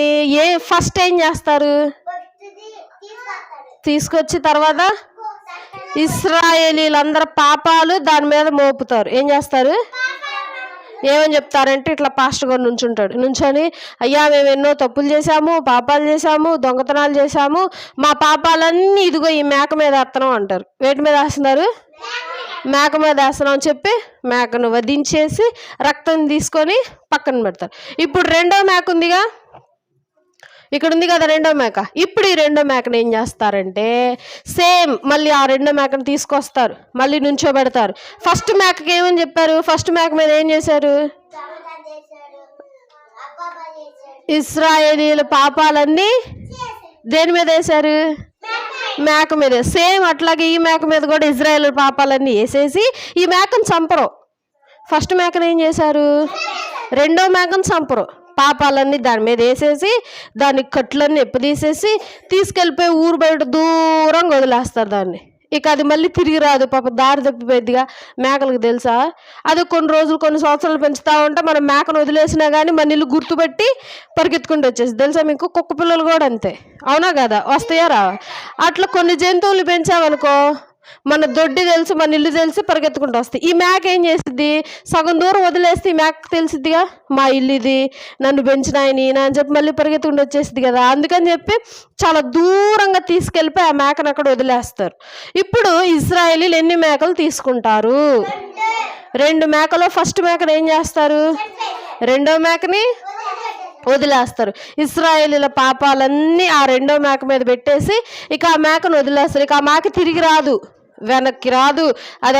దాన్ని ఏ ఫస్ట్ ఏం చేస్తారు? తీసుకొచ్చి తర్వాత ఇస్రాయేలీలందరు పాపాలు దాని మీద మోపుతారు. ఏం చేస్తారు? ఏమని చెప్తారంటే ఇట్లా పాస్టర్ గారు నుంచుంటాడు. నుంచొని అయ్యా మేము ఎన్నో తప్పులు చేశాము పాపాలు చేశాము దొంగతనాలు చేశాము మా పాపాలన్నీ ఇదిగో ఈ మేక మీద వేస్తున్నాం అంటారు. వేటి మీద వేస్తున్నారు? మేక మీద వేస్తున్నాం అని చెప్పి మేకను వధించేసి రక్తం తీసుకొని పక్కన పెడతారు. ఇప్పుడు రెండో మేక ఉందిగా. ఇక్కడ ఉంది కదా రెండో మేక. ఇప్పుడు ఈ రెండో మేకను ఏం చేస్తారంటే సేమ్ మళ్ళీ ఆ రెండో మేకను తీసుకొస్తారు మళ్ళీ నుంచోబెడతారు. ఫస్ట్ మేకకి ఏమని చెప్పారు? ఫస్ట్ మేక మీద ఏం చేశారు? ఇస్రాయేలీల పాపాలన్నీ దేని మీద వేశారు? మేక మీద. సేమ్ అట్లాగే ఈ మేక మీద కూడా ఇజ్రాయేల్ పాపాలన్నీ వేసేసి ఈ మేకను చంపరు. ఫస్ట్ మేకను ఏం చేశారు? రెండో మేకను చంపరు. పాపాలన్నీ దాని మీద వేసేసి దాని కట్లన్నీ ఎప్పదీసేసి తీసుకెళ్ళిపోయి ఊరు బయట దూరంగా వదిలేస్తారు దాన్ని. ఇక అది మళ్ళీ తిరిగి రాదు పాప దారి తప్పిపోయిద్దిగా మేకలకు తెలుసా? అది కొన్ని రోజులు కొన్ని సంవత్సరాలు పెంచుతా ఉంటే మనం మేకను వదిలేసినా కానీ మన ఇల్లు గుర్తుపెట్టి పరిగెత్తుకుంటూ వచ్చేసి తెలుసా మీకు? కుక్క పిల్లలు కూడా అంతే. అవునా కదా? వస్తాయా రావా? అట్లా కొన్ని జంతువులు పెంచామనుకో మన దొడ్డి తెలుసు మన ఇల్లు తెలిసి పరిగెత్తుకుంటూ వస్తాయి. ఈ మేక ఏం చేస్తుంది సగం దూరం వదిలేస్తే ఈ మేక తెలిసిద్దిగా? మా ఇల్లు ఇది నన్ను పెంచిన ఆయన ఈయన అని చెప్పి మళ్ళీ పరిగెత్తుకుంటూ వచ్చేసింది కదా. అందుకని చెప్పి చాలా దూరంగా తీసుకెళ్ళిపోయి ఆ మేకను అక్కడ వదిలేస్తారు. ఇప్పుడు ఇజ్రాయేలీలు ఎన్ని మేకలు తీసుకుంటారు? రెండు మేకలో ఫస్ట్ మేకను ఏం చేస్తారు? రెండో మేకని వదిలేస్తారు. ఇస్రాయేలీల పాపాలన్నీ ఆ రెండో మేక మీద పెట్టేసి ఇక ఆ మేకను వదిలేస్తారు. ఇక ఆ మేక తిరిగి రాదు. వెనక్కి రాదు. అది